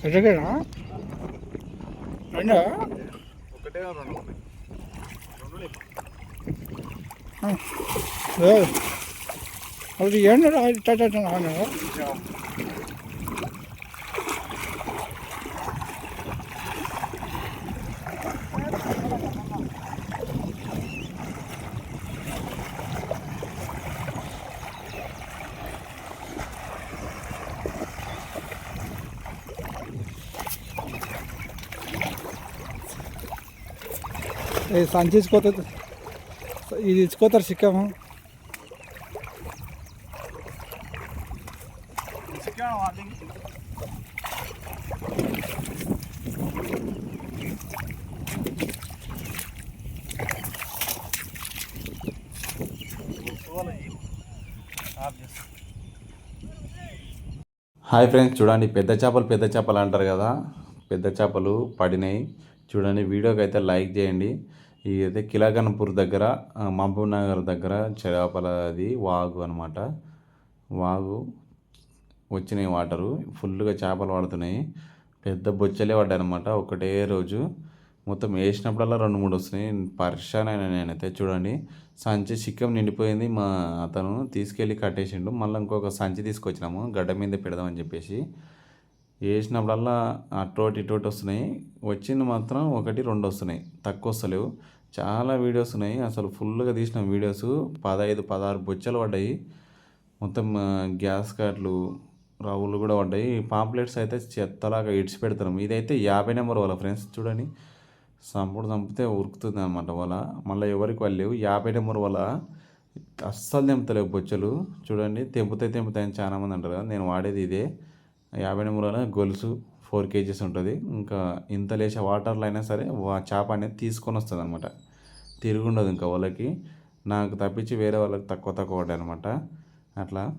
గడగడా రెండా ఒకటే రెండు రెండు అది ఏంటో టటాటా సంచి ఇచ్చిపోతుంది ఇది ఇచ్చుకోతారు చిక్కాము హాయ్ ఫ్రెండ్స్ చూడండి పెద్ద చేపలు పెద్ద చేపలు అంటారు కదా. పెద్ద చేపలు పడినాయి. చూడండి వీడియోకి అయితే లైక్ చేయండి. ఇది అయితే కిలాగన్పూర్ దగ్గర మహబూబ్ నగర్ దగ్గర చేపల అది వాగు అనమాట వాగు వచ్చినాయి వాటరు. ఫుల్గా చేపలు పడుతున్నాయి. పెద్ద బొచ్చలే పడ్డాయి అనమాట ఒకటే రోజు. మొత్తం వేసినప్పుడల్లా రెండు మూడు వస్తున్నాయి. పర్షాన్ అయినా నేనైతే చూడండి. సంచి చిక్కం నిండిపోయింది. మా అతను తీసుకెళ్ళి కట్టేసిండు. మళ్ళీ ఇంకొక సంచి తీసుకొచ్చినాము. గడ్డ మీద పెడదామని చెప్పేసి. వేసినప్పుడల్లా అటోటి ఇటోటి వస్తున్నాయి. వచ్చింది మాత్రం ఒకటి రెండు వస్తున్నాయి. తక్కువ వస్తలేవు. చాలా వీడియోస్ ఉన్నాయి. అసలు ఫుల్గా తీసిన వీడియోస్. పదహైదు పదహారు బొచ్చలు పడ్డాయి. మొత్తం గ్యాస్ కార్ట్లు రవ్వులు కూడా పడ్డాయి. పాంప్లెట్స్ అయితే చెత్తలాగా ఇడిచి పెడతాం ఇదైతే యాభై నెంబర్ వాళ్ళ ఫ్రెండ్స్ చూడండి. సంపుడు చంపితే ఉరుకుతుంది అనమాట వాళ్ళ. మళ్ళీ ఎవరికి వాళ్ళు లేవు. యాభై నెంబర్ వాళ్ళ అస్సలు తెంపుతలేవు బొచ్చలు. చూడండి. తెంపుతాయి తెంపుతాయి చాలామంది చాలా మంది అంటారు కదా. నేను వాడేది ఇదే. యాభై నెంబర్ గొలుసు ఫోర్ కేజీస్ ఉంటుంది. ఇంకా ఇంత లేచే వాటర్లో అయినా సరే వా- చేప అనేది తీసుకొని వస్తుంది అనమాట తిరుగుండదు ఇంకా వాళ్ళకి. నాకు తప్పించి వేరే వాళ్ళకి తక్కువ తక్కువ పడ్డాయి అనమాట అట్లా.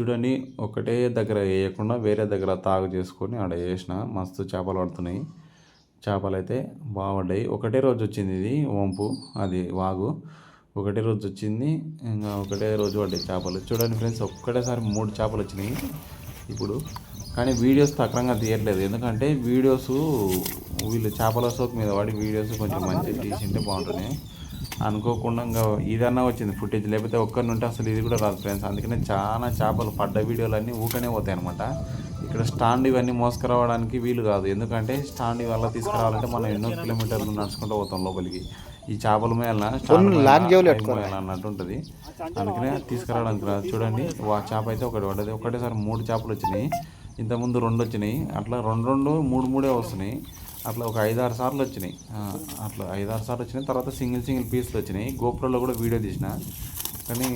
చూడండి ఒకటే దగ్గర వేయకుండా వేరే దగ్గర తాగు చేసుకొని ఆడ వేసిన మస్తు చేపలు పడుతున్నాయి. చేపలు అయితే బాగుంటాయి ఒకటే రోజు వచ్చింది ఇది వంపు అది వాగు. ఒకటే రోజు వచ్చింది ఇంకా ఒకటే రోజు పడ్డాయి చేపలు. చూడండి ఫ్రెండ్స్ ఒక్కటేసారి మూడు చేపలు వచ్చినాయి. ఇప్పుడు. కానీ వీడియోస్ తక్రంగా తీయట్లేదు. ఎందుకంటే వీడియోస్ వీళ్ళు చేపల సోక్ మీద వాడి వీడియోస్ కొంచెం మంచిగా తీసింటే బాగుంటుంది. అనుకోకుండా ఇదన్నా వచ్చింది ఫుటేజ్. లేకపోతే ఒక్కరి నుండి అసలు ఇది కూడా రాదు ఫ్రెండ్స్. అందుకనే చాలా చేపలు పడ్డ వీడియోలు అన్నీ ఊకనే పోతాయి అనమాట ఇక్కడ స్టాండ్ ఇవన్నీ మోసుకురావడానికి వీలు కాదు. ఎందుకంటే స్టాండ్ ఇవల్ల తీసుకురావాలంటే మనం ఎన్నో కిలోమీటర్లు నడుచుకుంటూ పోతాం లోపలికి. ఈ చేపల మేళ అన్నట్టు ఉంటుంది అందుకనే తీసుకురావడానికి రాదు. చూడండి వా చేప అయితే ఒకటి పడ్డది. ఒకటేసారి మూడు చేపలు వచ్చినాయి. ఇంతకుముందు రెండు వచ్చినాయి. అట్లా రెండు రెండు మూడు మూడే వస్తున్నాయి. అట్లా ఒక ఐదారు సార్లు వచ్చినాయి. ఆ, అట్లా ఐదారు సార్లు వచ్చినాయి. తర్వాత సింగిల్ సింగిల్ పీస్లు వచ్చినాయి. గోపురంలో కూడా వీడియో తీసిన. కానీ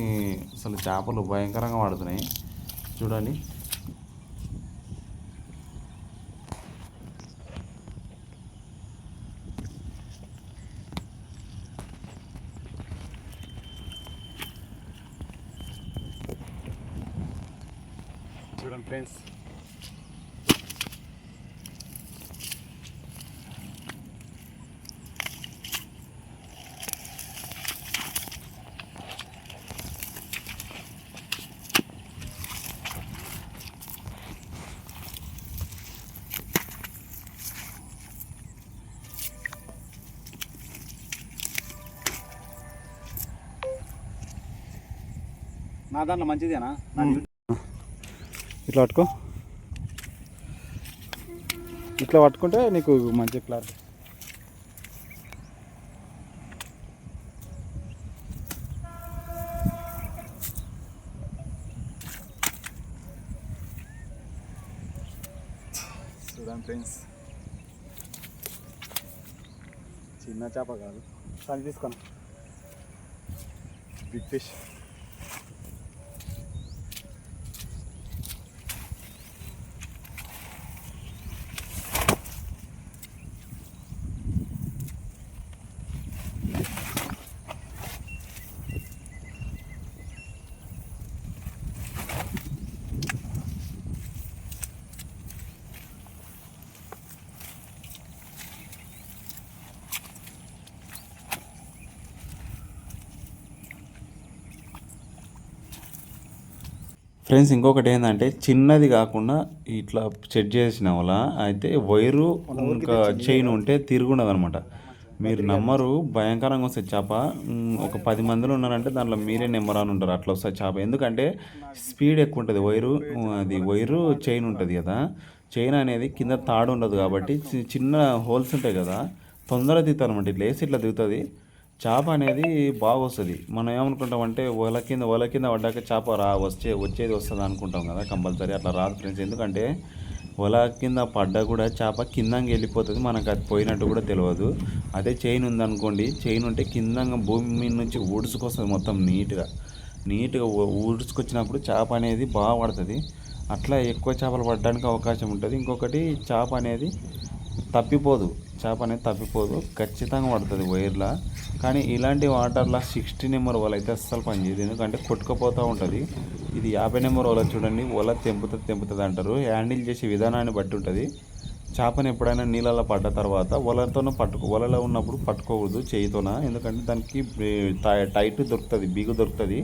అసలు చేపలు భయంకరంగా వాడుతున్నాయి. చూడండి. ఫ్రెండ్స్ నా దాంట్లో మంచిదేనా? ఇట్లా పట్టుకో. ఇట్లా పట్టుకుంటే నీకు మంచి క్లారిటీ చూడండి ఫ్రెండ్స్. చిన్న చేప కాదు. కానీ తీసుకోను. బిగ్ ఫిష్ ఫ్రెండ్స్ ఇంకొకటి ఏంటంటే చిన్నది కాకుండా ఇట్లా సెట్ చేసిన వల్ల అయితే వైరు ఇంకా చైన్ ఉంటే తిరుగుండదు అనమాట మీరు నమ్మరు భయంకరంగా వస్తుంది చేప. ఒక పది మందిలో ఉన్నారంటే దాంట్లో మీరే నెంబర్ అని ఉంటారు అట్లా వస్తుంది చేప. ఎందుకంటే స్పీడ్ ఎక్కువ ఉంటుంది వైరు అది వైరు చైన్ ఉంటుంది కదా. చైన్ అనేది కింద తాడు ఉండదు కాబట్టి చిన్న హోల్స్ ఉంటాయి కదా తొందరగా దిగుతారు అనమాట ఇట్లా వేసి ఇట్లా దిగుతుంది. చేప అనేది బాగా వస్తుంది మనం ఏమనుకుంటామంటే వల కింద వల కింద పడ్డాక చేప రా వచ్చే వచ్చేది వస్తుంది అనుకుంటాం కదా కంపల్సరీ అట్లా రాదు ఫ్రెండ్స్. ఎందుకంటే వల కింద పడ్డా కూడా చేప కిందంగా వెళ్ళిపోతుంది. మనకు అది పోయినట్టు కూడా తెలియదు అదే చైన్ ఉందనుకోండి చైన్ ఉంటే కిందంగా భూమి మీద నుంచి ఊడ్చుకొస్తుంది మొత్తం నీట్గా. నీట్గా ఊ- ఊడ్చుకొచ్చినప్పుడు చేప అనేది బాగా పడుతుంది. అట్లా ఎక్కువ చేపలు పడడానికి అవకాశం ఉంటుంది. ఇంకొకటి చేప అనేది తప్పిపోదు. చేప అనేది తప్పిపోదు. ఖచ్చితంగా పడుతుంది వైర్లా. కానీ ఇలాంటి వాటర్లో సిక్స్టీ నెంబర్ వల అయితే అస్సలు పనిచేయదు ఎందుకంటే కొట్టుకుపోతూ ఉంటుంది. ఇది యాభై నెంబర్ వల చూడండి. వల తెంపుతుంది తెంపుతుంది అంటారు. హ్యాండిల్ చేసే విధానాన్ని బట్టి ఉంటుంది. చేపను ఎప్పుడైనా నీళ్ళలో పడ్డ తర్వాత వలతోనూ పట్టుకో వలలో ఉన్నప్పుడు పట్టుకోకూడదు చేయితోన. ఎందుకంటే దానికి టైట్ దొరుకుతుంది బీగు దొరుకుతుంది.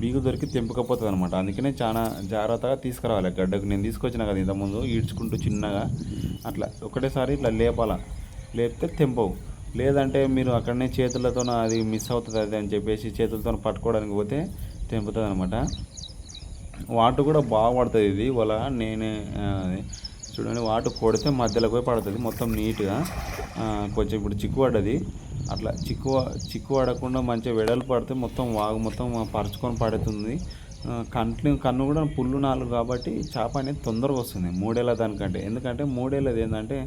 బీగు దొరికి తెంపుకపోతుంది అనమాట అందుకనే చాలా జాగ్రత్తగా తీసుకురావాలి. గడ్డకు నేను తీసుకొచ్చిన కదా ఇంతకుముందు ఈడ్చుకుంటూ చిన్నగా. అట్లా ఒకటేసారి ఇట్లా లేపాల. లేపితే తెంపవు. లేదంటే మీరు అక్కడనే చేతులతో అది మిస్ అవుతుంది అది అని చెప్పేసి చేతులతో పట్టుకోవడానికి పోతే తెంపుతుంది అనమాట వాటర్ కూడా బాగా పడుతుంది ఇది. వల నేనే అది చూడండి వాటర్ కొడితే మధ్యలోకి పోయి పడుతుంది మొత్తం నీట్గా. కొంచెం ఇప్పుడు చిక్కు పడ్డది. అట్లా చిక్కు చిక్కు పడకుండా మంచిగా వెడలు పడితే మొత్తం వాగు మొత్తం పరుచుకొని పడుతుంది. కంట్లు కన్ను కూడా పుల్లు నాలుగు కాబట్టి చేప అనేది తొందరగా వస్తుంది మూడేళ్ళ దానికంటే. ఎందుకంటే మూడేళ్ళది ఏంటంటే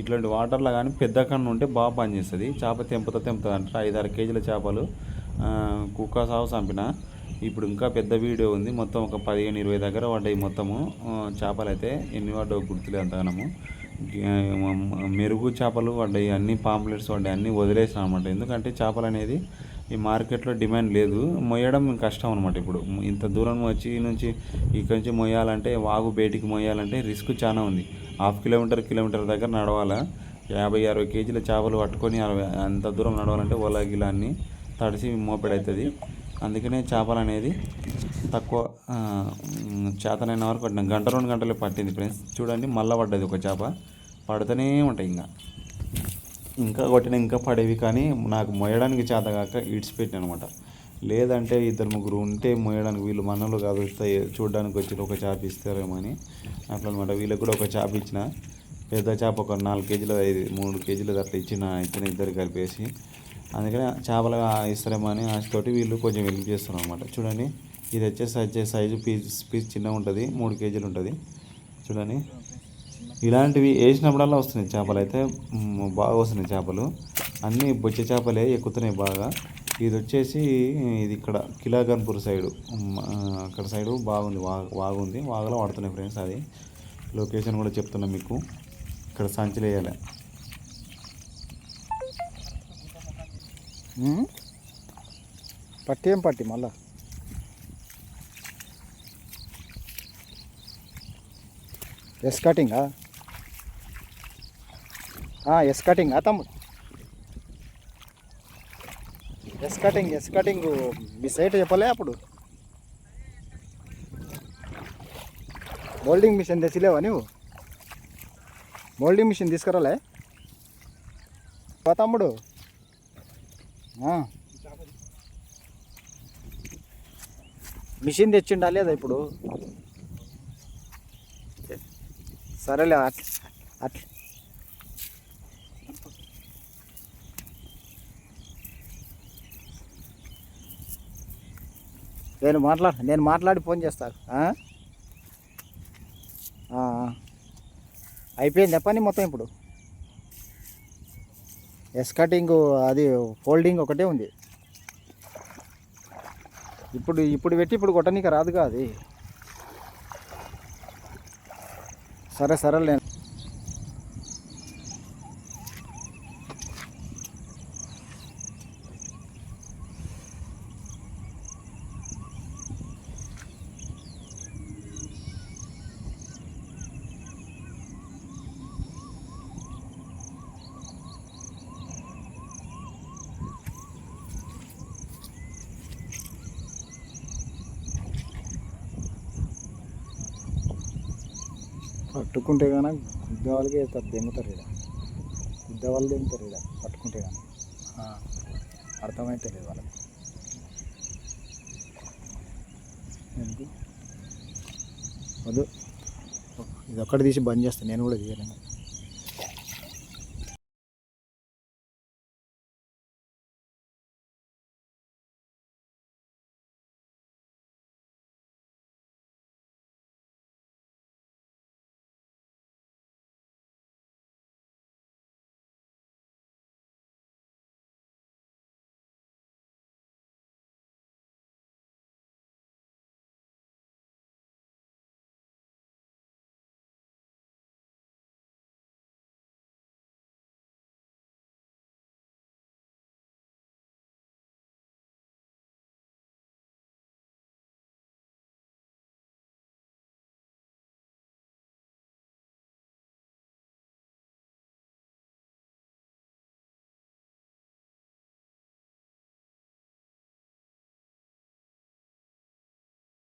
ఇట్లాంటి వాటర్లో కానీ పెద్ద కన్ను ఉంటే బాగా పనిచేస్తుంది. చేప తెంపుతా తెంపుతుంది అంటారు. ఐదారు కేజీల చేపలు కుక్క సాగు చంపిన. ఇప్పుడు ఇంకా పెద్ద వీడియో ఉంది. మొత్తం ఒక పదిహేను ఇరవై దగ్గర పడ్డాయి మొత్తము. చేపలు అయితే ఎన్ని పడ్డావు గుర్తులేదు అంతగానము. మెరుగు చేపలు పడ్డాయి. అన్ని పాంప్లెట్స్ పడ్డాయి. అన్నీ వదిలేసాం అనమాట ఎందుకంటే చేపలు అనేది ఈ మార్కెట్లో డిమాండ్ లేదు. మొయ్యడం కష్టం అనమాట ఇప్పుడు. ఇంత దూరం వచ్చి నుంచి ఇక్కడి నుంచి మొయ్యాలంటే వాగు బయటికి మొయ్యాలంటే రిస్క్ చాలా ఉంది. హాఫ్ కిలోమీటర్ కిలోమీటర్ దగ్గర నడవాలా? యాభై అరవై కేజీల చేపలు పట్టుకొని అరవై అంత దూరం నడవాలంటే ఓలా గిలా అన్ని తడిసి మోపెడవుతుంది అందుకనే చేపలు అనేది తక్కువ చేతనైన వరకు పట్టిన గంట రెండు గంటలు పట్టింది ఫ్రెండ్స్. చూడండి మళ్ళా పడ్డది ఒక చేప. పడుతూనే ఉంటాయి ఇంకా. ఇంకా కొట్టిన ఇంకా పడేవి కానీ నాకు మొయ్యడానికి చేతగాక ఇడిచిపెట్టిన అనమాట లేదంటే ఇద్దరు ముగ్గురు ఉంటే మొయ్యడానికి వీళ్ళు మనలో కాదు చూడడానికి వచ్చి ఒక చేప ఇస్తారేమో అని అట్లా అనమాట వీళ్ళకి కూడా ఒక చేప ఇచ్చిన పెద్ద చేప ఒక నాలుగు కేజీలు ఐదు మూడు కేజీలు అట్లా ఇచ్చిన ఇచ్చిన ఇద్దరు కలిపేసి. అందుకని చేపలు ఇస్తారేమో అని ఆశతోటి వీళ్ళు కొంచెం హెల్ప్ చేస్తారు అనమాట చూడండి ఇది వచ్చేసి వచ్చే సైజు పీస్ పీస్ చిన్నగా ఉంటుంది మూడు కేజీలు ఉంటుంది. చూడండి. ఇలాంటివి వేసినప్పుడల్లా వస్తున్నాయి చేపలు. అయితే బాగా వస్తున్నాయి చేపలు. అన్నీ బొచ్చ చేపలే ఎక్కుతున్నాయి బాగా. ఇది వచ్చేసి ఇది ఇక్కడ కిలాగన్పూర్ సైడు. అక్కడ సైడు బాగుంది వాగు వాగులో వాడుతున్నాయి ఫ్రెండ్స్ అది. లొకేషన్ కూడా చెప్తున్నా మీకు. ఇక్కడ సంచులు వేయాలి. పట్టి ఏం పట్టి మళ్ళా? ఎస్ కటింగా? ఎస్ కటింగా తమ్ముడు. ఎస్ కటింగ్ ఎస్ కటింగ్ మీ సైట్ చెప్పలే అప్పుడు. మోల్డింగ్ మిషన్ తెచ్చిలేవా నువ్వు మోల్డింగ్ మిషన్ తీసుకురాలే. పా తమ్ముడు. మిషన్ తెచ్చిండా లేదా ఇప్పుడు? సరేలే అట్లా అట్లా నేను మాట్లాడ నేను మాట్లాడి ఫోన్ చేస్తాను అయిపోయింది పని మొత్తం ఇప్పుడు. ఎస్ కటింగ్ అది ఫోల్డింగ్ ఒకటే ఉంది. ఇప్పుడు ఇప్పుడు పెట్టి ఇప్పుడు కొట్టనీకి రాదుగా అది. సరే సరే పట్టుకుంటే కానీ గుద్ద వాళ్ళకి వేస్తారు దెంగుతారు ఇక్కడ గుద్ద వాళ్ళు దెంగుతారు ఇక్కడ పట్టుకుంటే కానీ అర్థమైతే లేదు వాళ్ళకి. ఎందుకు వద్దు. ఇది ఒక్కటి తీసి బంద్ చేస్తాను నేను కూడా తీయలేను.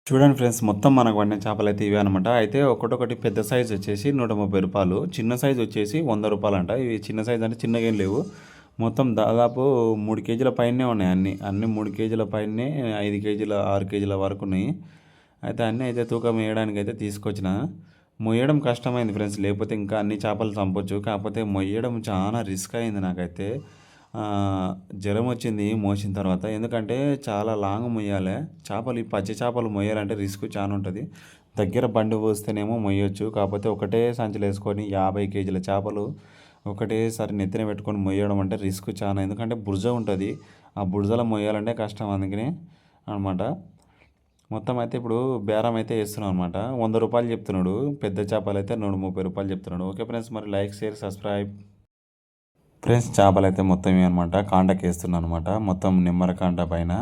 చూడండి ఫ్రెండ్స్ మొత్తం మనకు వండిన చేపలు అయితే ఇవే అనమాట అయితే ఒకటొకటి పెద్ద సైజ్ వచ్చేసి నూట ముప్పై రూపాయలు. చిన్న సైజ్ వచ్చేసి వంద రూపాయలు అంట ఇవి చిన్న సైజ్ అంటే చిన్నగా ఏం లేవు. మొత్తం దాదాపు మూడు కేజీల పైనే ఉన్నాయి అన్ని. అన్ని మూడు కేజీల పైనే ఐదు కేజీల ఆరు కేజీల వరకు ఉన్నాయి. అయితే అన్నీ అయితే తూకం వేయడానికి అయితే తీసుకొచ్చిన. మొయ్యడం కష్టమైంది ఫ్రెండ్స్ లేకపోతే ఇంకా అన్ని చేపలు చంపొచ్చు. కాకపోతే మొయ్యడం చాలా రిస్క్ అయింది నాకైతే. జ్వరం వచ్చింది మోసిన తర్వాత. ఎందుకంటే చాలా లాంగ్ మొయ్యాలి. చేపలు ఈ పచ్చి చేపలు మొయ్యాలంటే రిస్క్ చాలా ఉంటుంది. దగ్గర బండి పోస్తేనేమో మొయ్యొచ్చు. కాకపోతే ఒకటే సంచులు వేసుకొని యాభై కేజీల చేపలు ఒకటేసారి నెత్తిన పెట్టుకొని మొయ్యడం అంటే రిస్క్ చాలా. ఎందుకంటే బురజ ఉంటుంది. ఆ బురజలో మొయ్యాలంటే కష్టం అందుకని అనమాట మొత్తం అయితే ఇప్పుడు బేరం అయితే వేస్తున్నాం అనమాట వంద రూపాయలు చెప్తున్నాడు. పెద్ద చేపలు అయితే నూట ముప్పై రూపాయలు చెప్తున్నాడు. ఓకే ఫ్రెండ్స్ మరి లైక్ షేర్ సబ్స్క్రైబ్. ఫ్రెండ్స్ చేపలు అయితే మొత్తం అనమాట కాంటకి వేస్తున్నాను అనమాట మొత్తం నిమ్మరకాండ పైన.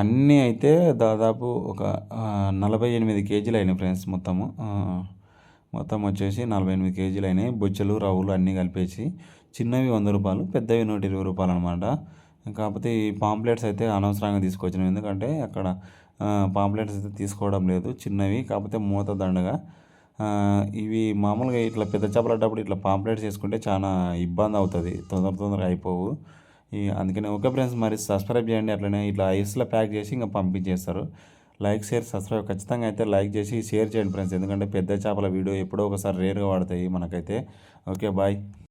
అన్నీ అయితే దాదాపు ఒక నలభై ఎనిమిది కేజీలు అయినాయి ఫ్రెండ్స్ మొత్తము. మొత్తం వచ్చేసి నలభై ఎనిమిది కేజీలు అయినాయి బొచ్చలు రవ్వులు అన్నీ కలిపేసి చిన్నవి వంద రూపాయలు పెద్దవి నూట ఇరవై రూపాయలు అనమాట కాకపోతే ఈ పాంప్లెట్స్ అయితే అనవసరంగా తీసుకొచ్చినాం. ఎందుకంటే అక్కడ పాంప్లెట్స్ అయితే తీసుకోవడం లేదు. చిన్నవి కాకపోతే మూత దండగా ఇవి మామూలుగా ఇట్లా పెద్ద చేపలు పడ్డప్పుడు ఇట్లా పాంప్లెట్స్ చేసుకుంటే చాలా ఇబ్బంది అవుతుంది. తొందర తొందరగా అయిపోవు. ఈ అందుకని ఓకే ఫ్రెండ్స్ మరి సబ్స్క్రైబ్ చేయండి. అట్లనే ఇట్లా ఐస్లో ప్యాక్ చేసి ఇంకా పంపించేస్తారు. లైక్ షేర్ సబ్స్క్రైబ్ ఖచ్చితంగా అయితే లైక్ చేసి షేర్ చేయండి ఫ్రెండ్స్. ఎందుకంటే పెద్ద చేపల వీడియో ఎప్పుడో ఒకసారి రేర్గా వాడతాయి మనకైతే. Okay bye.